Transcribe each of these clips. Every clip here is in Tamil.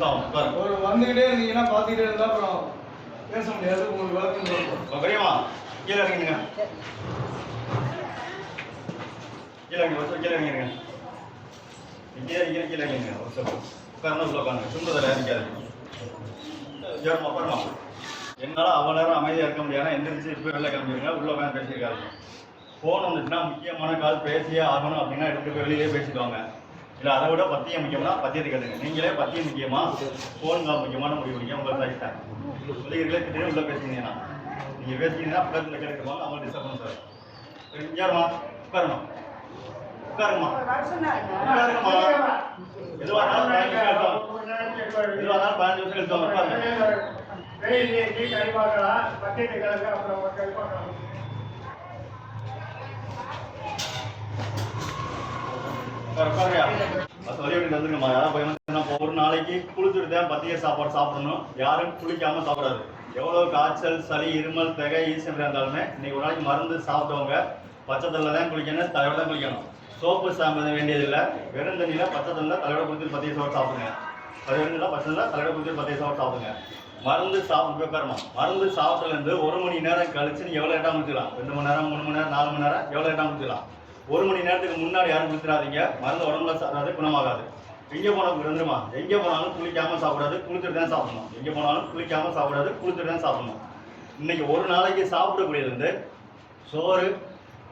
ஒரு வந்துகிட்டே இருந்தீங்கன்னா பார்த்துக்கிட்டே இருந்தா அப்புறம் பேச முடியாது உங்களுக்கு பெரியம்மா கீழே இறங்கிடுங்க கீழே இறங்கி கீழே இறங்கிடுங்க கீழே கீழே கீழே இறங்கிடுங்க ஒரு சொல்லுங்க உட்காருங்க உள்ள உட்காருங்க. சுண்டதில் இறங்காது ஜோரமா பாருமா என்னால் அவ்வளோ நேரம் அமைதியாக இருக்க முடியாது எந்திரிச்சு இப்போ வெளில கிளம்பிடுங்க உள்ள உட்காந்து பேசியிருக்காரு ஃபோன் வந்துச்சுன்னா முக்கியமான கால் பேசியே ஆகணும் அப்படின்னா எடுத்து போய் வெளியிலே பேசிடுவாங்க இல்லை அதை விட பத்தியம் முக்கியம்னா பத்தியத்தை கேளுங்க. நீங்களே பத்தியம் முக்கியமா போனுங்க முக்கியமான முடிவு முடியும் உங்களை சைஸ் தான். சொல்லிக்கிறீங்களே உள்ள பேசுனீங்கன்னா. நீங்கள் பேசுனீங்கன்னா பக்கத்தில் கேட்குறவாங்க அவங்க டிஸ்டர்ப் பண்ண சார் யாருமா உட்காருமா? உட்காருமா? உட்காருங்கம்மா. எதுவாக இருந்தாலும் பதினஞ்சு நிமிஷம் எடுத்தோம் எதுவாக இருந்தாலும் பதினஞ்சு நிமிஷம் எடுத்தோம் உட்காருங்க உட்காரு, உட்காருங்க. வந்துருங்கம்மா யாரும் பயம் ஒரு நாளைக்கு குளிச்சுட்டு தான் பத்திய சாப்பாடு சாப்பிடணும். யாரும் குளிக்காம சாப்பிடாது எவ்வளவு காய்ச்சல் சளி இருமல் திகை ஈசன் இருந்தாலுமே இன்னைக்கு ஒரு நாளைக்கு மருந்து சாப்பிட்டவங்க பச்சை தண்ணில தான் குளிக்கணும் தலையோட தான் குளிக்கணும் சோப்பு சாப்பிட வேண்டியதில்லை வெறும் தண்ணியில பச்சை தண்ணில தலையோட குளிச்சு பத்திய சாப்பாடு சாப்பிடுங்க அது வெறும் பச்சை தண்ணில தலையோட குளிச்சு பத்திய சாப்பாடு சாப்பிடுங்க மருந்து சாப்பிட்டு பேப்பரமா மருந்து சாப்பிட்டதுலேருந்து ஒரு மணி நேரம் கழிச்சு நீங்க எவ்வளோ லேட்டாக முடிச்சுக்கலாம் ரெண்டு மணி நேரம் மூணு மணி நேரம் நாலு மணி நேரம் எவ்வளோ லேட்டாக முடிச்சுக்கலாம் ஒரு மணி நேரத்துக்கு முன்னாடி யாரும் குளிச்சிடாதீங்க. மருந்து உடம்புல சாப்பிடாது குணமாகாது. எங்கே போனாலும் இருந்துருமா எங்கே போனாலும் குளிக்காமல் சாப்பிடாது குளித்துட்டு தான் சாப்பிடணும். எங்கே போனாலும் குளிக்காமல் சாப்பிடாது குளித்துட்டு தான் சாப்பிடணும். இன்னைக்கு ஒரு நாளைக்கு சாப்பிடக்கூடியது வந்து சோறு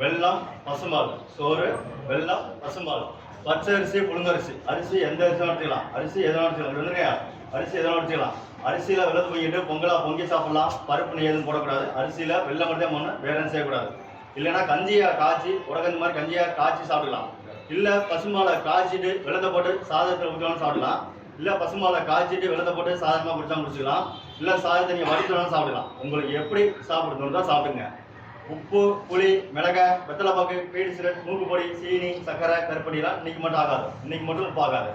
வெள்ளம் பசும்பால். சோறு வெள்ளம் பசும்பால். பச்சை அரிசி புழுங்கரிசி அரிசி. எந்த அரிசி நடத்திக்கலாம் எடுத்துக்கலாம். அரிசி எதை நடத்திக்கலாம் எடுத்துக்கலாம் அரிசி எதை நடத்திக்கலாம் அரிசியில் வெள்ளத்தை பொங்கிட்டு பொங்கலாக பொங்கி சாப்பிடலாம். பருப்பு நெய் எதுவும் போடக்கூடாது. அரிசியில் வெள்ளம் மட்டும் போனால் வேற செய்யக்கூடாது? இல்லைன்னா கஞ்சியை காய்ச்சி உடகந்த மாதிரி கஞ்சியை காய்ச்சி சாப்பிடலாம் இல்லை பசுமாலை காய்ச்சிட்டு வெள்ளத்தை போட்டு சாதத்தில் ஊற்றணும் சாப்பிடலாம் இல்லை பசுமாலை காய்ச்சிட்டு வெள்ளத்தை போட்டு சாதமாக குடிச்சா குடிச்சிக்கலாம் இல்லை சாதத்தை நீங்கள் வடித்தோம்னா சாப்பிடலாம் உங்களுக்கு எப்படி சாப்பிடணும் தான் சாப்பிடுங்க உப்பு புளி மிளகாய் வெத்தலை பாக்கு பீடி சிரட் மூக்கு பொடி சீனி சர்க்கரை கருப்படிலாம் இன்னைக்கு மட்டும் ஆகாது. இன்னைக்கு மட்டும் உப்பு ஆகாது.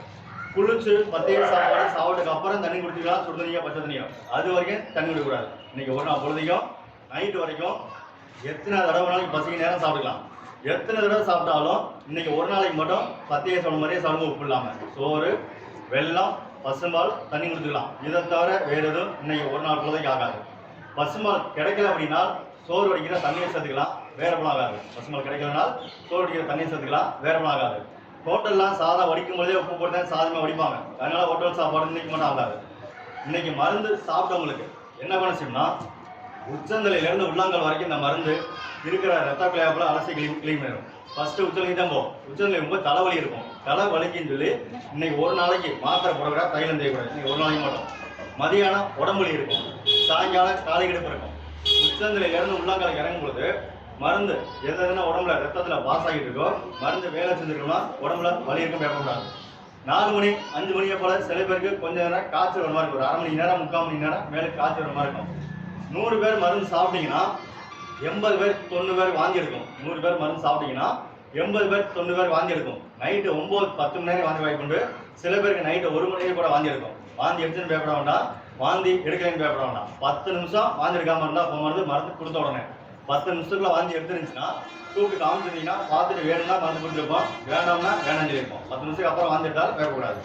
குளிச்சு பத்தையும் சாப்பாடு சாப்பிட்டதுக்கு அப்புறம் தண்ணி குடிச்சிக்கலாம். சுடு பச்சை தண்ணியோ. அது வரைக்கும் தண்ணி குடிக்கக்கூடாது. இன்னைக்கு ஒரு நாள் பொழுதையும் நைட்டு வரைக்கும் எத்தனை தடவை வேணாலும் பசிக்கு நேரம் சாப்பிடலாம் எத்தனை தடவை சாப்பிட்டாலும் இன்னைக்கு ஒரு நாளைக்கு மட்டும் பத்திய சொன்ன மாதிரியே சாப்பிடுங்க உப்பு இல்லாமல் சோறு வெள்ளம் பசும்பால் தண்ணி குடிச்சுக்கலாம். இதை தவிர வேறு எதுவும் இன்னைக்கு ஒரு நாள் பொழுதைக்கு ஆகாது. பசும்பால் கிடைக்கல அப்படின்னா சோறு வடிக்கிற தண்ணியை சேர்த்துக்கலாம் வேற பணம் ஆகாது. பசும்பால் கிடைக்கலனா சோறு வடிக்கிற தண்ணியை சேர்த்துக்கலாம் வேற பணம் ஆகாது. ஹோட்டல்லாம் சாதம் வடிக்கும் போதே உப்பு போட்டு தான் சாதமாக வடிப்பாங்க. அதனால ஹோட்டல் சாப்பாடு இன்னைக்கு மட்டும் ஆகாது. இன்னைக்கு மருந்து சாப்பிட்டவங்களுக்கு என்ன பண்ண செய்யணும்னா உச்சந்தலையிலேருந்து உள்ளாங்கல் வரைக்கும் இந்த மருந்து இருக்கிற ரத்த குழாப்பில் அலசி கிளீன் கிளீன் பண்ணிடும் ஃபர்ஸ்ட் உச்சநிலை தான் போகும். உச்சநிலை ரொம்ப தலைவலி இருக்கும். தலைவலிக்குன்னு சொல்லி இன்னைக்கு ஒரு நாளைக்கு மாத்திரை போடக்கூடாது தைலம் தேய்க்கூடாது. இன்னைக்கு ஒரு நாளைக்கு மட்டும். மதியானம் உடம்புலி இருக்கும். சாயங்காலம் காலை கிடப்பு இருக்கும். உச்சந்தலையிலேருந்து உள்ளாங்கலை இறங்கும் பொழுது மருந்து எது எதுனா உடம்புல ரத்தத்தில் பாஸ் ஆகிட்டு இருக்கோ மருந்து வேலை செஞ்சுருக்கோம்னா உடம்புல வலி இருக்கும் பேசக்கூடாது நாலு மணி அஞ்சு மணியை போல சில பேருக்கு கொஞ்சம் நேரம் காய்ச்சல் வர மாதிரி இருக்கும். ஒரு அரை மணி நேரம் முக்கால் மணி நேரம் மேலே காய்ச்சல் வர மாதிரி இருக்கும். நூறு பேர் மருந்து சாப்பிட்டீங்கன்னா எண்பது பேர் தொண்ணூறு பேர் வாந்தி எடுக்கும் நூறு பேர் மருந்து சாப்பிட்டீங்கன்னா எண்பது பேர் தொண்ணூறு பேர் வாந்தி எடுக்கும் நைட்டு ஒம்பது பத்து மணி நேரம் வாந்தி வாய்ப்புண்டு சில பேருக்கு நைட்டு ஒரு மணி நேரம் கூட வாந்தி எடுக்கும் வாந்தி எடுத்துன்னு பயப்பட வேண்டாம். வாந்தி எடுக்கலைன்னு பயப்பட வேண்டாம். பத்து நிமிஷம் வாந்தி எடுக்காமல் இருந்தால் இப்போ மருந்து மருந்து கொடுத்த உடனே. பத்து நிமிஷத்துக்குள்ள வாந்தி எடுத்துருந்துச்சுன்னா கூப்பிட்டு காமிச்சிருந்தீங்கன்னா பார்த்துட்டு வேணும்னா மருந்து கொடுத்துருப்போம் வேண்டாம்னா வேணாம் சொல்லியிருப்போம் பத்து நிமிஷத்துக்கு அப்புறம் வாந்தி எடுத்தாலும் பயப்படக்கூடாது.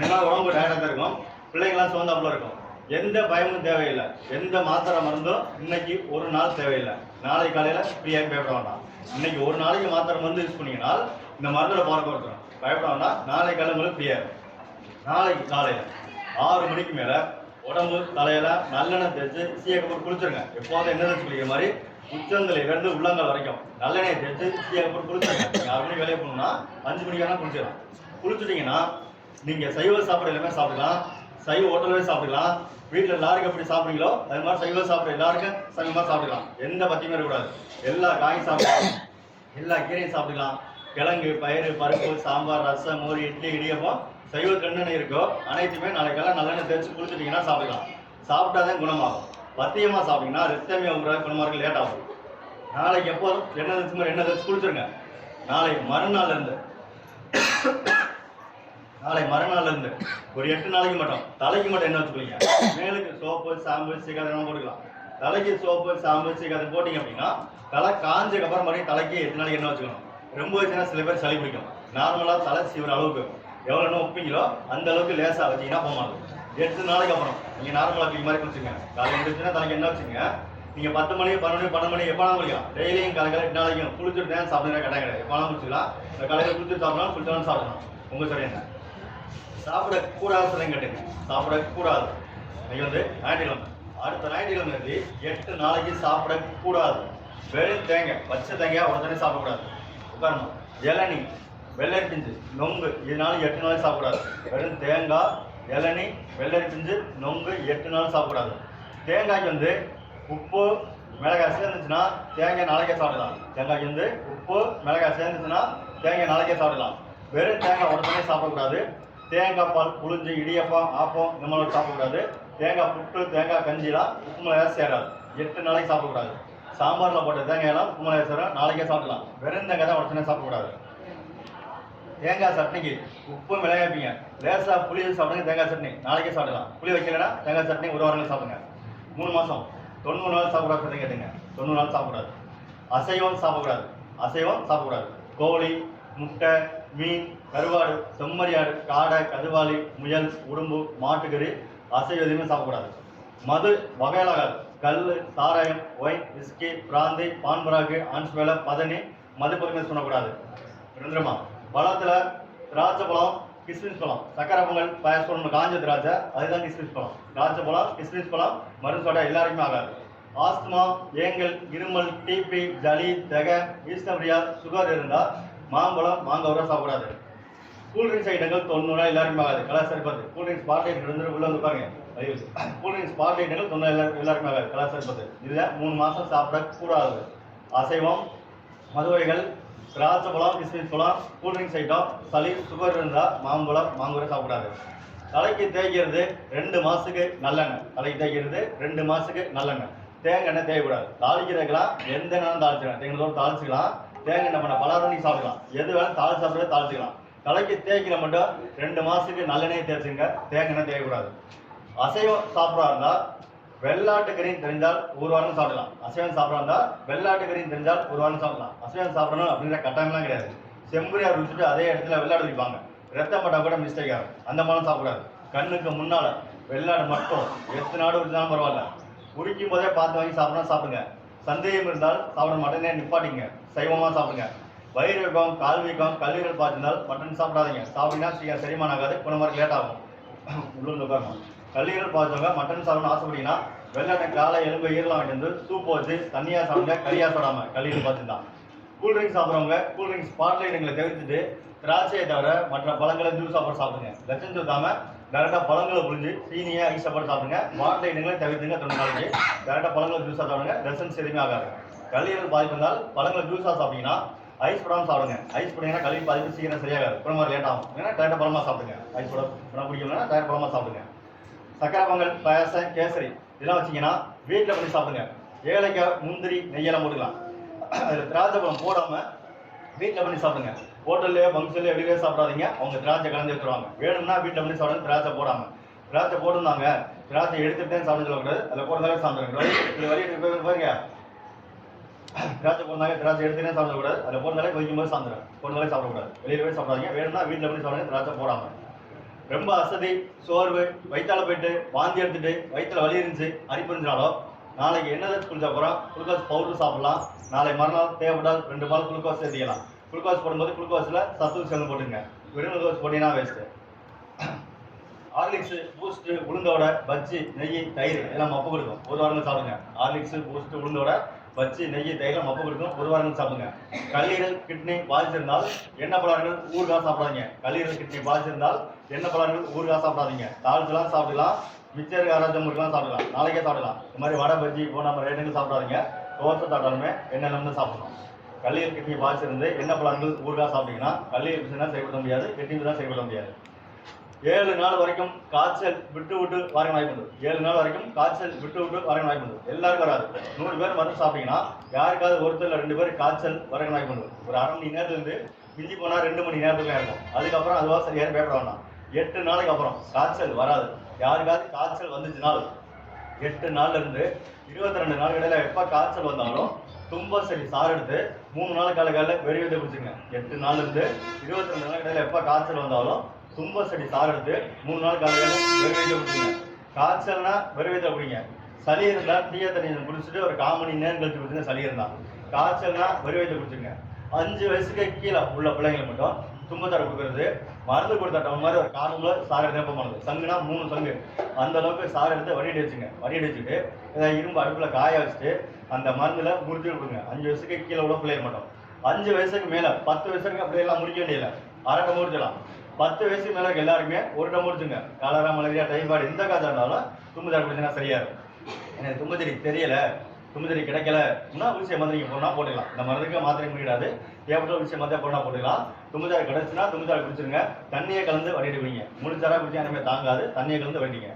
நல்லா உடம்பு டயர்டாக தான் இருக்கும். பிள்ளைங்களாம் சோர்ந்தாப்புல இருக்கும். எந்த பயமும் தேவையில்லை. எந்த மாத்திரை மருந்தும் இன்னைக்கு ஒரு நாள் தேவையில்லை. நாளைக்கு காலையில் ஃப்ரீயாக பயப்பட வேண்டாம். இன்னைக்கு ஒரு நாளைக்கு மாத்திரை மருந்து யூஸ் பண்ணீங்கன்னா இந்த மருந்தில் பார்க்க ஒருத்தரும் பயப்பட வேண்டாம். நாளைக்கு காலை உங்களுக்கு ஃப்ரீயாக இருக்கும் நாளைக்கு காலையில் ஆறு மணிக்கு மேலே உடம்பு தலையில் நல்லெண்ணெய் தேய்ச்சி சீயக்கப்பட்டு குளிச்சிருங்க. எப்போதும் என்ன தேய்ச்சி குளிக்கிற மாதிரி உச்சந்தலையிலேருந்து உள்ளங்கால் வரைக்கும் நல்லெண்ணெய் தேய்ச்சி சீயக்கப்பட்டு குளிச்சிருங்க. நீங்கள் ஆறு மணிக்கு வேலையை போகணும்னா அஞ்சு மணிக்கு வேணால் குளிச்சிடலாம். குளிச்சுட்டிங்கன்னா நீங்கள் சைவ சாப்பாடு எல்லாமே சாப்பிடலாம் சைவ ஹோட்டலே சாப்பிடலாம் வீட்டில் எல்லாருக்கும் எப்படி சாப்பிடுங்களோ அது மாதிரி சைவம் சாப்பிட்ற எல்லாருக்கும் சங்கமாக சாப்பிடலாம் எந்த பத்தியுமே இருக்கக்கூடாது. எல்லா காயும் சாப்பிடலாம் எல்லா கீரையும் சாப்பிடலாம் கிழங்கு பயிறு பருப்பு சாம்பார் ரசம் மோர் இட்லி இடியப்பம் சைவத்துக்கு என்னென்ன இருக்கோ அனைத்துமே நாளைக்கெல்லாம் நல்லெண்ணெய் தேய்ச்சி குளிச்சுட்டீங்கன்னா சாப்பிடலாம் சாப்பிட்டா தான் குணமாகும். பத்தியமாக சாப்பிட்டீங்கன்னா ரத்தமே உங்களுக்கு குணமாக லேட் ஆகும். நாளைக்கு எப்போதும் எண்ணெய் தேய்ச்சி மாதிரி எண்ணெய் தேய்ச்சி குளிச்சிருங்க. நாளைக்கு மறுநாள்லேருந்து நாளை மறுநாள் இருந்து ஒரு எட்டு நாளைக்கு மட்டும். தலைக்கு மட்டும் என்ன வச்சுக்கோங்க. மேலுக்கு சோப்பு சாம்பு சீக்காதெல்லாம் போட்டுக்கலாம். தலைக்கு சோப்பு சாம்பு சீக்காதம் போட்டிங்க அப்படின்னா தலை காஞ்சதுக்கு அப்புறம் மறுபடியும் தலைக்கு எட்டு நாளைக்கு என்ன வச்சுக்கணும். ரொம்ப வச்சுன்னா சில பேர் சளி பிடிக்கும். நார்மலாக தலை சீவிற அளவுக்கு எவ்வளோ என்ன ஒப்பீங்களோ அந்த அளவுக்கு லேசாக வச்சிங்கன்னா போக மாட்டோம் எட்டு நாளைக்கு அப்புறம். நீங்கள் நார்மலாக குளிக்க மாதிரி குளிச்சுங்க காலையில் எழுந்துச்சுன்னா தலைக்கு என்ன வச்சுங்க நீங்கள் பத்து மணி பன்னெண்டு பன்னெண்டு மணி எப்போ குளிக்கலாம். டெய்லியும் காலையில் எட்டு நாளைக்கும். குளிச்சுட்டு தான் சாப்பிடுங்க கட்டாயம் கிடையாது. எப்போ குளிச்சுக்கலாம். இந்த காலையில் குளிச்சுட்டு சாப்பிடலாம் குளிச்சாலும் சாப்பிடலாம் உங்கள் சரி என்ன? சாப்பிடக்கூடாது சொல்லுங்க கேட்டுங்க சாப்பிடக்கூடாது. நீங்கள் வந்து ஞாயிற்றுக்கிழமை. அடுத்த ஞாயிற்றுக்கிழமை வந்து எட்டு நாளைக்கு சாப்பிடக்கூடாது. வெறும் தேங்காய் பச்சை தேங்காய் உடனே சாப்பிடக்கூடாது. உட்காரணும் இளநி வெள்ளரி பிஞ்சு நொங்கு இதனால எட்டு நாள் சாப்பிடக்கூடாது. வெறும் தேங்காய் இளநி வெள்ளரி பிஞ்சு நொங்கு எட்டு நாள் சாப்பிடக்கூடாது. தேங்காய்க்கு வந்து உப்பு மிளகாய் சேர்ந்துச்சுன்னா தேங்காய் நாளைக்கே சாப்பிடலாம். தேங்காய்க்கு வந்து உப்பு மிளகாய் சேர்ந்துச்சுன்னா தேங்காய் நாளைக்கே சாப்பிடலாம். வெறும் தேங்காய் உடனே சாப்பிடக்கூடாது. தேங்காய் பால் புளிஞ்சு இடியப்பம் ஆப்பம் இந்த மாதிரி சாப்பிடக்கூடாது. தேங்காய் புட்டு தேங்காய் கஞ்சிலாம் உப்பு மிளகாய் சேராது. எட்டு நாளைக்கு சாப்பிடக்கூடாது. சாம்பாரில் போட்ட தேங்காயெல்லாம் உப்பு மிளகாய் சேரும். நாளைக்கே சாப்பிடலாம். வெறும் தேங்காய் தான் உடனே சாப்பிடக்கூடாது. தேங்காய் சட்னிக்கு உப்பு மிளகாய் வைப்பீங்க. லேசாக புளி சாப்பிடுங்க தேங்காய் சட்னி. நாளைக்கே சாப்பிடலாம். புளி வைக்கலைன்னா தேங்காய் சட்னி ஒரு வாரம் சாப்பிடுங்க. மூணு மாதம் தொண்ணூறு நாள் சாப்பிடாது கேட்டுங்க. தொண்ணூறு நாள் சாப்பிடக்கூடாது. அசைவம் சாப்பிடக்கூடாது. அசைவம் சாப்பிடக்கூடாது. கோழி முட்டை மீன் கருவாடு செம்மறியாடு காடை கதுவாளி முயல் உடும்பு மாட்டுக்கறி அசைவ எதுவுமே சாப்பிடக்கூடாது. மது வகையிலாகாது. கல் சாராயம் ஒயின் விஸ்கி பிராந்தி பான்பராக்கு ஆன்ஸ்வேலை பதனி மது பொறுமை சொல்லக்கூடாது இருந்துருமா பழத்தில் திராட்சை பழம் கிஸ்மிஸ் பழம் சக்கரை பொங்கல் பாயசம் காஞ்ச திராட்சை அதுதான் கிஸ்மிஸ் பழம். திராட்சை பழம் கிஸ்மிஸ் பழம் மருந்து சோடா எல்லாருக்குமே ஆகாது. ஆஸ்துமா ஏங்கல் இருமல் டிபி ஜலி தகை ஈஸ்டபிரியா சுகர் இருந்தால் மாம்பழம் மாங்காய் சாப்பிடாது. கூல்ட்ரிங்க்ஸ் ஐட்டங்கள் தொண்ணூறு எல்லாருக்குமே ஆகாது. கலாச்சாரம் பத்து. கூல்ட்ரிங்க்ஸ் ஸ்பாட்லைட் இருந்துட்டு உள்ள வந்துப்பாங்க ஐயோ கூல்ட்ரிங்க்ஸ் ஸ்பாட் ஐட்டங்கள் தொண்ணூறு எல்லாரும் எல்லாருக்குமே ஆகாது. கலாச்சார பத்து. இதில் மூணு மாதம் சாப்பிடக்கூடாது. அசைவம் மதுவைகள் திராட்சை பழம் கிஸ்மிஸ் பழம் கூல்ட்ரிங்க்ஸ் ஐட்டம் சளி சுகர் இருந்தால் மாம்பழம் மாங்குரை சாப்பிடாது. தலைக்கு தேய்க்கிறது ரெண்டு மாதத்துக்கு நல்லெண்ணெய். தலைக்கு தேய்க்கிறது ரெண்டு மாதத்துக்கு நல்லெண்ணெய். தேங்காய் எண்ணெய் தேய்க்கூடாது தாளிக்கிறதுக்கெல்லாம் எந்த நேரம் தாளிச்சிக்கலாம். தேங்காய் தாளிச்சிக்கலாம். தேங்காய் நம்ம பண்ண நீ சாப்பிடலாம் எது வேணும் தாழ சாப்பிட தாழ்த்துக்கலாம் தலைக்கு தேய்க்கிற மட்டும் ரெண்டு மாதத்துக்கு நல்லெண்ணெய் தேய்ச்சிங்க தேங்காய் எண்ணெய் தேய்க்கூடாது அசைவம் சாப்பிட்றா இருந்தால் வெள்ளாட்டு கறியும் தெரிஞ்சால் ஒரு வாரம் சாப்பிடலாம். அசைவம் சாப்பிட்றா இருந்தால் வெள்ளாட்டு கறியும் தெரிஞ்சால் ஒரு வாரம் சாப்பிடலாம். அசைவம் சாப்பிடணும் அப்படிங்கிற கட்டாயம்லாம் கிடையாது. செம்பரியார் ருச்சிட்டு அதே இடத்துல வெள்ளாடு வைப்பாங்க ரத்தம் பட்டா கூட மிஸ்டேக் ஆகும். அந்த மாதிரிலாம் சாப்பிடாது கண்ணுக்கு முன்னால் வெள்ளாடு மட்டும் எத்தனை நாடு இருந்தாலும் பரவாயில்ல. உரிக்கும் போதே பார்த்து வாங்கி சாப்பிடணும் சாப்பிடுங்க. சந்தேகம் இருந்தால் சாப்பிட மட்டனே நிப்பாட்டிங்க சைவமாக சாப்பிடுங்க. வயிறு வீக்கம் கால் வீக்கம் கல்லீரல் பார்த்திருந்தால் மட்டன் சாப்பிடாதீங்க. சாப்பிட்டீங்கன்னா சீக்கிரம் செரிமானம் ஆகாது குணமாக லேட் ஆகும். உள்ள உட்காரணும் கல்லீரல் பார்த்தவங்க மட்டன் சாப்பிடணும்னு ஆசைப்பட்டீங்கன்னா வெள்ளாட்டை காலை எலும்பு ஈரலாம் வாங்கிட்டு வந்து சூப் வச்சு தண்ணியாக சாப்பிடுங்க கறியாக சாப்பிடாம கல்லீரல் பார்த்துருந்தா கூல்ட்ரிங்க்ஸ் சாப்பிட்றவங்க கூல்ட்ரிங்க்ஸ் ஸ்பாட்லைட்டுங்களை தவிர்த்துட்டு திராட்சையை தவிர மற்ற பழங்களை ஜூஸ் சாப்பிட சாப்பிடுங்க. லட்சம் சுத்தாம டேரெக்டாக பழங்களை புரிஞ்சு சீனியை ஐஸ் சாப்பாடு சாப்பிடுங்க. இனங்களை தவிர்த்துங்க தொண்ணூறு நாளைக்கு. டேரெக்டாக பழங்களை ஜூஸாக சாப்பிடுங்க. ரெசன்ஸ் எதுவுமே ஆகாது. கல்லீரல் பாதிப்பு இருந்தால் பழங்களை ஜூஸாக சாப்பிட்டீங்கன்னா ஐஸ் போடாமல் சாப்பிடுங்க. ஐஸ் போட்டீங்கன்னா கல்வி பாதிப்பு சீக்கிரம் சரியாகாது. அப்புறமா லேட் ஆகும். ஏன்னா டேரெக்டாக பழமாக சாப்பிடுங்க. ஐஸ் போட படம் பிடிக்கலன்னா டேரெக்ட் பழமாக சாப்பிடுங்க. சக்கரை பொங்கல் பாயாசம் கேசரி இதெல்லாம் வச்சிங்கன்னா வீட்டில் பண்ணி சாப்பிடுங்க. ஏழைக்காய் முந்திரி நெய்யெல்லாம் போட்டுக்கலாம். அதில் திராட்சை பழம் போடாமல் வீட்டில் பண்ணி சாப்பிடுங்க. ஹோட்டல்லையோ ஃபங்க்ஷன்லையோ வெளியே சாப்பிடாதீங்க. அவங்க திராட்சை கலந்து எடுத்துருவாங்க. வேணும்னா வீட்டில் பண்ணி சாப்பிடுங்க திராட்சை போடாமல் திராட்சை போட்டிருந்தாங்க. திராட்சை எடுத்துட்டேன் சாப்பிட சொல்லக்கூடாது. அதில் போடுறதாவே சாப்பிடுங்க. இது வழி போய் பாருங்க. திராட்சை போடுறாங்க திராட்சை எடுத்துனே சாப்பிடக்கூடாது. அதில் போடுறதாலே கொஞ்சம் போது சாப்பிடுங்க. போடுறதாலே சாப்பிடக்கூடாது. வெளியில் போய் சாப்பிடாதீங்க. வேணும்னா வீட்டில் பண்ணி சாப்பிடுங்க திராட்சை போடாமல் ரொம்ப அசதி சோர்வு வயிற்றால போயிட்டு வாந்தி எடுத்துட்டு வயிற்றுல வலி இருந்துச்சு அரிப்பு இருந்துச்சாலும் நாளைக்கு என்ன குளிச்சா போகிறோம் குளுக்கோஸ் பவுடர் சாப்பிடலாம். நாளை மறுநாள் தேவைப்பட்டால் ரெண்டு பால் குளுக்கோஸ் சேர்த்திக்கலாம். குளுக்கோஸ் போடும்போது குளுக்கோஸில் சத்து சேர்ந்து போட்டுங்க. வெறும் குளுக்கோஸ் போட்டீங்கன்னா வேஸ்ட்டு ஹார்லிக்ஸு பூஸ்ட்டு உளுந்தோட பஜ்ஜி நெய் தயிர் எல்லாம் மப்பு கொடுக்கும். ஒரு வாரங்கள் சாப்பிடுங்க. ஹார்லிக்ஸு பூஸ்ட்டு உளுந்தோட பஜ்ஜி நெய் தயிர் மப்பு கொடுக்கும். ஒரு வாரங்கள் சாப்பிடுங்க. கல்லீரல் கிட்னி பாதிச்சிருந்தால் எண்ணெய் பலகாரங்கள் ஊறுகாய் சாப்பிடாதீங்க. கல்லீரல் கிட்னி பாதிச்சிருந்தால் எண்ணெய் பலகாரங்கள் ஊறுகாய் சாப்பிடாதீங்க. தாழ்த்துலாம் சாப்பிடலாம் மிச்சர் ஆராய்ச்சி முறுக்கெல்லாம் சாப்பிடலாம் நாளைக்கே சாப்பிடலாம் இந்த மாதிரி வடை பஜ்ஜி போன நம்ம ரேட்டுங்க சாப்பிடாதீங்க. தோசை சாப்பிட்டாலுமே என்னென்னு இருந்து சாப்பிடணும். கல்லீரல் கிட்னி பாதிச்சிருந்து என்ன பழங்கள் ஊறுகாய் சாப்பிட்டீங்கன்னா கல்லீரல் பிரச்சனை செயல்பட முடியாது கிட்னி தான் செயல்பட முடியாது. ஏழு நாள் வரைக்கும் காய்ச்சல் விட்டு விட்டு வர வாய்ப்பு உண்டு. ஏழு நாள் வரைக்கும் காய்ச்சல் விட்டு விட்டு வர வாய்ப்பு உண்டு. எல்லாருக்கும் வராது. நூறு பேர் மருந்து சாப்பிட்டீங்கன்னா யாருக்காவது ஒருத்தர் இல்லை ரெண்டு பேர் காய்ச்சல் வர வாய்ப்பு உண்டு. ஒரு அரை மணி நேரத்துலேருந்து மிஞ்சி போனால் ரெண்டு மணி நேரத்துக்கு இருக்கும் அதுக்கப்புறம் அதுவாக சரியாக பேப்பர் வேண்டாம். எட்டு நாளைக்கு அப்புறம் காய்ச்சல் வராது. யாருக்காவது காய்ச்சல் வந்துச்சுனால் எட்டு நாள்லேருந்து இருபத்தி ரெண்டு நாள் இடையில எப்போ காய்ச்சல் வந்தாலும் தும்ப சரி சாறு எடுத்து மூணு நாள் கால காலையில் வெறி வெதை குடிச்சுங்க. எட்டு நாள்லேருந்து இருபத்தி ரெண்டு நாள் இடையில எப்போ காய்ச்சல் வந்தாலும் தும்ப செடி சாறு எடுத்து மூணு நாள் காலையில் வெறி வயிற்றுல குடிச்சுங்க. காய்ச்சல்னா வெறி வயிற்றுல குடிங்க. சளி இருந்தால் தீய தண்ணி குடிச்சிட்டு ஒரு கால் மணி நேரம் கழிச்சு குடிச்சுங்க சளி இருந்தால் காய்ச்சல்னா வெறி வயிற்றுல குடிச்சுங்க. அஞ்சு வயசுக்கு கீழே உள்ள பிள்ளைங்களுக்கு மட்டும் தும்பத்தாறு கொடுக்கறது. மருந்து கொடுத்த மாதிரி ஒரு காரணம்ல சார் எடுத்து எப்போ பண்ணுது சங்குனா மூணு சங்கு. அந்த அளவுக்கு சார் எடுத்து வடிகட்டி வச்சுங்க. வடிகட்டி வச்சுட்டு இரும்பு அடுப்பில் காய வச்சுட்டு அந்த மருந்தில் முடிச்சு கொடுங்க. அஞ்சு வயசுக்கு கீழே கூட பிள்ளைய மாட்டோம். அஞ்சு வயசுக்கு மேலே பத்து வயசுக்கு அப்படி எல்லாம் முடிக்க வேண்டியதில்லை. அரை டம் முடிச்சலாம் பத்து வயசுக்கு மேலே எல்லாருமே ஒரு டம் முடிச்சுங்க. காலரா மலேரியா டைபாய்டு எந்த காய்ச்சல் இருந்தாலும் தும்மை தர பிரச்சனை சரியா இருக்கும். எனக்கு தும்பு தெரியல. தும்புச்செடி கிடைக்கலன்னா ஊசியை மருந்து நீங்கள் போனால் போட்டுக்கலாம். இந்த மருந்துக்கு மாத்திரை முடியாது. ஏற்பட்ட ஊசியை மாத்திரை போனால் போட்டுக்கலாம். தும்புச்சாறு கிடச்சுன்னா தும்புச்சாறு குடிச்சிருங்க. தண்ணியை கலந்து வடிட்டு குடிங்க முடிச்சாரா குடிச்சா இனிமேல் தாங்காது. தண்ணியை கலந்து வடிங்க.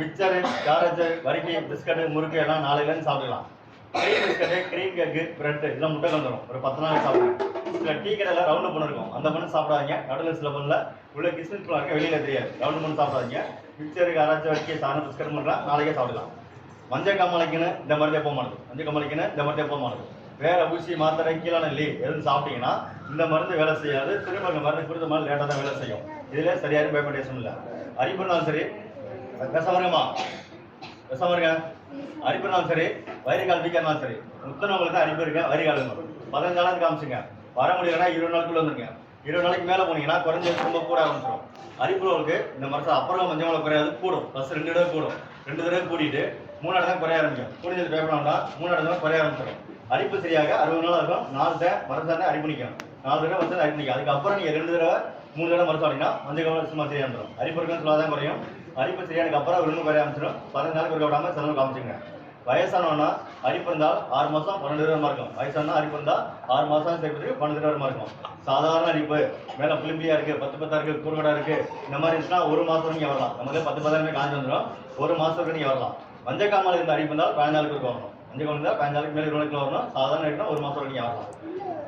மிக்சரு கேரட்டு வரிக்கி பிஸ்கட்டு முறுக்கு எல்லாம் நாளையிலேருந்து சாப்பிடலாம் cream biscuit cream cake bread இதெல்லாம் முட்டை கலந்துரும் ஒரு பத்து நாள் சாப்பிடுங்க. சில டீ கடையில் ரவுண்டு பண்ண இருக்கும். அந்த பண்ணு சாப்பிடாதீங்க. நடுவில் சில பண்ணில். உள்ள கிஸ்மிஸ் பழம் இருக்க தெரியாது. ரவுண்டு பண்ணு சாப்பிடாதீங்க. மிக்சரு யாராச்சும் வரைக்கும் சாணம் பிஸ்கட் பண்ணலாம் நாளைக்கே சாப்பிடலாம் மஞ்சள் கமலைக்குன்னு இந்த மருந்தே போக மாட்டேது மஞ்சள் கமலைக்குன்னு இந்த மருந்தே போக மாட்டேது வேற ஊசி மாத்திரை கீழான லீ எதுவும் சாப்பிட்டீங்கன்னா இந்த மருந்து வேலை செய்யாது. திரும்ப இந்த மருந்து கொடுத்த மாதிரி லேட்டாக தான் வேலை செய்யும். இதுல சரியான பயப்படேஷன் இல்லை. அரிப்புனாலும் சரி விஷம் வருங்கம்மா விஷம் சரி வயிறு சரி வயிறுகால் வீக்கனாலும் சரி முத்தனவங்களுக்கு தான் அரிப்பு இருக்கு வயிறுகால் இருக்கும் பதினஞ்சு நாளுக்கு காமிச்சுங்க. வர முடியலன்னா இருபது நாளுக்குள்ள வந்துருங்க. இருபது நாளைக்கு மேலே போனீங்கன்னா குறைஞ்ச ரொம்ப கூட ஆரம்பிச்சிடும் அரிப்புறவங்களுக்கு இந்த மரத்தை அப்புறம் மஞ்சள் மிளகு குறையாது கூடும். ஃபஸ்ட் ரெண்டு தடவை கூடும். ரெண்டு தடவை கூட்டிட்டு மூணாவது தான் குறைய ஆரம்பிக்கும். குடிஞ்சது பேப்பர் வேண்டாம் மூணாவது தான் குறைய ஆரம்பிச்சிடும். அரிப்பு சரியாக அறுபது நாள் இருக்கும். நாலு தான் மரத்தை அரிப்பு நிற்கும். நாலு தடவை வந்து அரிப்பு நிற்கும். அதுக்கப்புறம் நீங்கள் ரெண்டு தடவை மூணு தடவை மருந்து அப்படின்னா மஞ்சள் சும்மா சரியாக வந்துடும் அரிப்பு இருக்குன்னு சொல்லாதான் குறையும். அரிப்பு சரியானதுக்கு அப்புறம் ரெண்டு குறைய ஆரம்பிச்சிடும். பதினஞ்சு நாள் ஒரு விடாம செலவு காமிச்சுங்க வயசானவனா அரிப்பு இருந்தால் ஆறு மாதம் பன்னெண்டு தடவை இருக்கும். வயசானா அரிப்பு இருந்தால் ஆறு மாதம் சேர்ப்பதுக்கு பன்னெண்டு தடவை இருக்கும். சாதாரண அரிப்பு. மேலே புளிப்பிலியா இருக்குது பத்து பத்தா இருக்குது குறுகடா இருக்குது இந்த மாதிரி இருந்துச்சுன்னா ஒரு மாதம் நீங்கள் வரலாம். நமக்கு பத்து பத்தாயிரமே காஞ்சி வந்துடும் ஒரு மாதத்துக்கு நீங்கள் வரலாம். வஞ்சக்காமல் இருந்த அரிப்பு இருந்தால் பதினஞ்சு நாளுக்கு வரணும். வஞ்சக்காமல் இருந்தால் பதினஞ்சு நாளுக்கு மேலே இருபது நாளுக்கு வரணும். சாதாரண இருக்குன்னா ஒரு மாதம் வரைக்கும் வரலாம்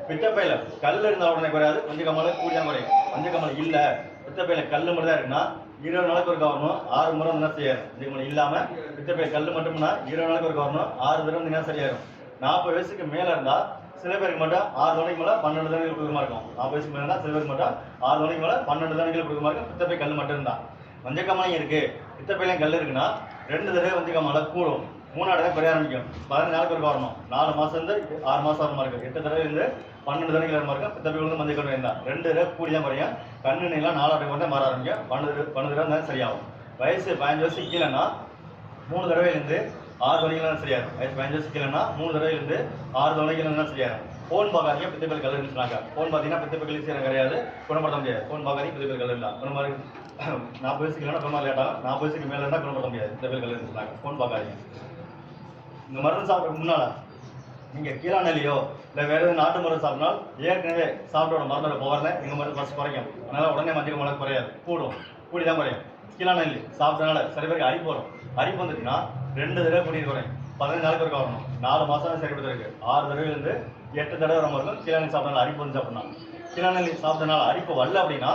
பித்தப்பையில் கல் இருந்தால் உடனே குறையாது. வஞ்சக்காமல் காமால குறையும் வஞ்சக்காமல் இல்லை. பித்தப்பையில் கல் மட்டும் தான் இருக்குன்னா இருபது நாளைக்கு ஒரு கவரணும் ஆறு முறை என்ன செய்யணும்? மஞ்சள் இல்லாமல் பித்தப்பையில் கல் மட்டும்னா இருபது நாளைக்கு ஒரு கவரணும் ஆறு தடவை தினம் சரியாயிரும்? நாற்பது வயசுக்கு மேலே இருந்தால் சில பேருக்கு மட்டும் ஆறு மணிக்கு மேலே பன்னெண்டு தடவைகள் கொடுக்குற மாதிரி இருக்கும். நாற்பது வயசுக்கு மேலே சில பேருக்கு மட்டும் ஆறு மணிக்கு மேலே பன்னெண்டு தடவைகள் கொடுக்குற மாதிரி இருக்கும். பித்தப்பை கல் மட்டும் இருந்தா. மஞ்சள் காமாலையும் பித்தப்பையிலையும் கல் இருக்குன்னா ரெண்டு தடவை வந்து மழை கூடும். மூணாவது தடவை குறைய ஆரம்பிக்கும். பதினஞ்சு நாளுக்கு ஒரு வரணும் நாலு மாசம் இருந்து ஆறு மாசம் வர மாதிரி இருக்கும் எட்டு தடவை இருந்து பன்னெண்டு தடவை வர இருக்கும் பித்தப்பை வந்து மஞ்சள் கல் இருந்தால் ரெண்டு தடவை கூடி தான் குறையும். கண்ணு நீலாம் தடவை வந்து மாற ஆரம்பிக்கும். பன்னெண்டு தடவை- பன்னெண்டு தடவை தான் சரியாகும். வயசு பதினஞ்சு வயசு கீழேன்னா மூணு தடவையிலேருந்து ஆறு தடவைகள் சரியாகும். வயசு பதினஞ்சு வயசு கீழேன்னா மூணு தடவையிலேருந்து ஆறு தடவைகள் சரியாகும். ஃபோன் பார்க்காதீங்க பித்தப்பல் கலர் சொன்னாங்க ஃபோன் பார்த்தீங்கன்னா பித்தப்பல் சீரம் கிடையாது. குணப்படுத்த முடியாது. ஃபோன் பார்க்காதீங்க பித்தப்பல் கலர் தான் குணமாக நாற்பது வயசுக்கு இல்லைன்னா ரொம்ப லேட்டாக நாற்பது வயசுக்கு மேலே இருந்தால் குணப்படுத்த முடியாது. இந்த பேர் கல்யாணம் சொன்னாங்க ஃபோன் பார்க்காதீங்க. இந்த மருந்து சாப்பிட்றதுக்கு முன்னால் நீங்கள் கீழாநெல்லியோ இல்லை வேறு எதுவும் நாட்டு மருந்து சாப்பிட்னால் ஏற்கனவே சாப்பிட்டோட மருந்தோட பவர்ல இங்கே மருந்து ஃபஸ்ட் குறைக்கும் அதனால் உடனே மஞ்சள் மிளகு குறையாது. கூடும். கூடி தான் குறையும். கீழாநெல்லி சாப்பிட்டனால சில பேருக்கு அரிப்பு வரும். அரிப்பு வந்துச்சுன்னா ரெண்டு தடவை குடிநீர் குறையும். பதினஞ்சு நாளுக்கு ஒரு வரணும். நாலு மாதம் சரிபட்டு இருக்கு ஆறு தடவைலேருந்து எட்டு தடவை வர மருந்தும் இருக்கும் கீழாநெல்லி சாப்பிட்டனால அரிப்பு வந்து சாப்பிடணும் கீழாநெல்லி சாப்பிட்டனால அரிப்பு வரல அப்படின்னா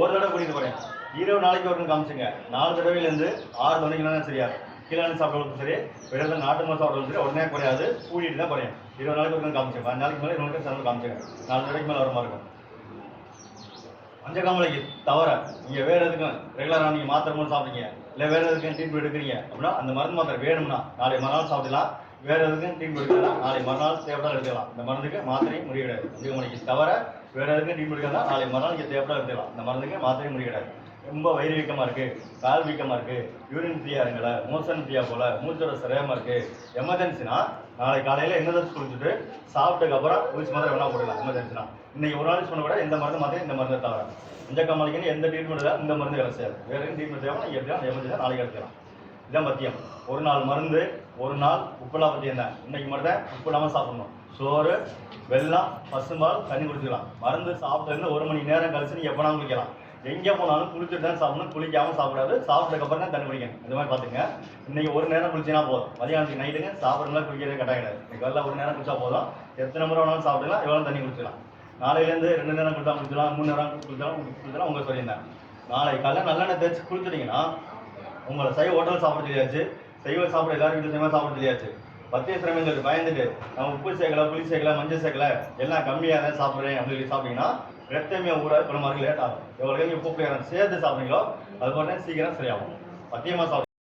ஒரு தடவை குடிநீர் குறையும். இருபது நாளைக்கு ஒரு காமிச்சுங்க. நாலு தடவையிலேருந்து ஆறு மணிக்குனா சரியா. கீழே சாப்பிட்றதும் சரி வேறு நாட்டு மருந்து சாப்பிட்றதும் சரி உடனே குறையாது. கூட்டிட்டு தான் குறையும். இருபது நாளைக்கு ஒரு காமிச்சேன் பதினஞ்சு நாளைக்கு மேலே இருபது நாளைக்கு சிறந்து நாலு தடவைக்கு மேலே வர மாதிரி இருக்கும். மஞ்சக்காமலைக்கு தவிர நீங்கள் வேறு எதுக்கும் ரெகுலராக நீங்கள் மாத்திரை மருந்து சாப்பிட்டீங்க இல்லை வேறு எதுக்கும் ட்ரீட்மெண்ட் எடுக்கிறீங்க அப்படின்னா அந்த மருந்து மாத்திரை வேணும்னா நாளை மறுநாள் சாப்பிடலாம். வேறு எதுக்கும் ட்ரீட்மெண்ட் எடுக்கலாம் நாளை மறுநாள் தேவைப்பட எடுத்துக்கலாம். இந்த மருந்துக்கு மாத்திரையும் முடிய கிடையாது. மஞ்சக்காமலைக்கு தவிர வேறு எதுக்கும் ட்ரீட்மெண்ட் எடுக்கலாம் நாளை மறுநாள் நீங்கள் தேவைப்பட எடுத்துக்கலாம். இந்த மருந்துக்கு மாத்திரையும் முடிய கிடையாது. ரொம்ப வயிறு வீக்கமாக இருக்குது கால் வீக்கமாக இருக்குது யூரின் ஃப்ரீயாக இருங்கல மோஷன் ஃப்ரீயாக போல மூச்சோட சிரமமா இருக்குது எமர்ஜென்சினா நாளை காலையில் என்ன குடிச்சிட்டு சாப்பிட்டதுக்கு அப்புறம் ஊசி மாதிரி வேணா போடலாம் எமர்ஜென்சினா இன்றைக்கி ஒரு நாள் சொன்ன கூட இந்த மருந்து மாதிரி இந்த மருந்து தவிர இந்த கம்மலிக்கு எந்த ட்ரீட்மெண்ட் இல்லை இந்த மருந்து வேலை செய்யாது. வேறு எதுவும் ட்ரீட்மெண்ட் தேவை நீங்கள் எடுத்துக்கலாம் எமர்ஜென்சி நாளைக்கு எடுத்துக்கலாம். இதான் பத்தியம். ஒரு நாள் மருந்து ஒரு நாள் உப்புலாம் பத்தி என்ன இன்னைக்கு மட்டும் உப்பு இல்லாமல் சாப்பிடணும். சோறு வெள்ளம் பசும்பால் தண்ணி குடிச்சிக்கலாம். மருந்து சாப்பிட்டதுல ஒரு மணி நேரம் கழிச்சு நீங்க எப்போனா குடிக்கலாம் எங்கே போனாலும் குளிச்சுட்டு தான் சாப்பிடணும். குளிக்காமல் சாப்பிடாது. சாப்பிட்டதுக்கப்புறம் தான் தண்ணி குடிக்கணும். இந்த மாதிரி பார்த்துங்க இன்னைக்கு ஒரு நேரம் குளிச்சினா போதும். மதியானத்துக்கு நைட்டுங்க சாப்பிட்றதுலாம் குளிக்கிறது கட்டாயம் கிடையாது. இன்றைக்கி வரல ஒரு நேரம் குளிச்சா போதும். எத்தனை முறை வேணாலும் சாப்பிடலாம் எவ்வளோ தண்ணி குளிச்சலாம் நாளையிலேருந்து ரெண்டு நேரம் குளிச்சா குளிச்சலாம் மூணு நேரம் குடிச்சாலும் குடிச்சலாம் உங்களை சொல்லியிருந்தேன். நாளை காலையில் நல்லெண்ணெய் தேய்ச்சி குளிச்சிட்டிங்கன்னா உங்களை சைவ ஹோட்டல் சாப்பிட தெரியாச்சு சைவ சாப்பிட எல்லாரும் வீட்டில் சைவ சாப்பிட தெரியாச்சு பத்திய சிரமங்கள் பயந்துட்டு நான் உப்பு சேர்க்கல புளி சேர்க்கல மஞ்சள் சேர்க்கல எல்லாம் கம்மியாக தான் சாப்பிட்றேன் அப்படின்னு சொல்லி சாப்பிட்டீங்கன்னா ரத்தமே ஊற இப்போ மாதிரி லேட் ஆகும் எவ்வளோ நீங்கள் உப்பு சேர்த்து சாப்பிட்றீங்களோ அது உடனே சீக்கிரம் சரியாகும். அதிகமாக சாப்பிடுங்க.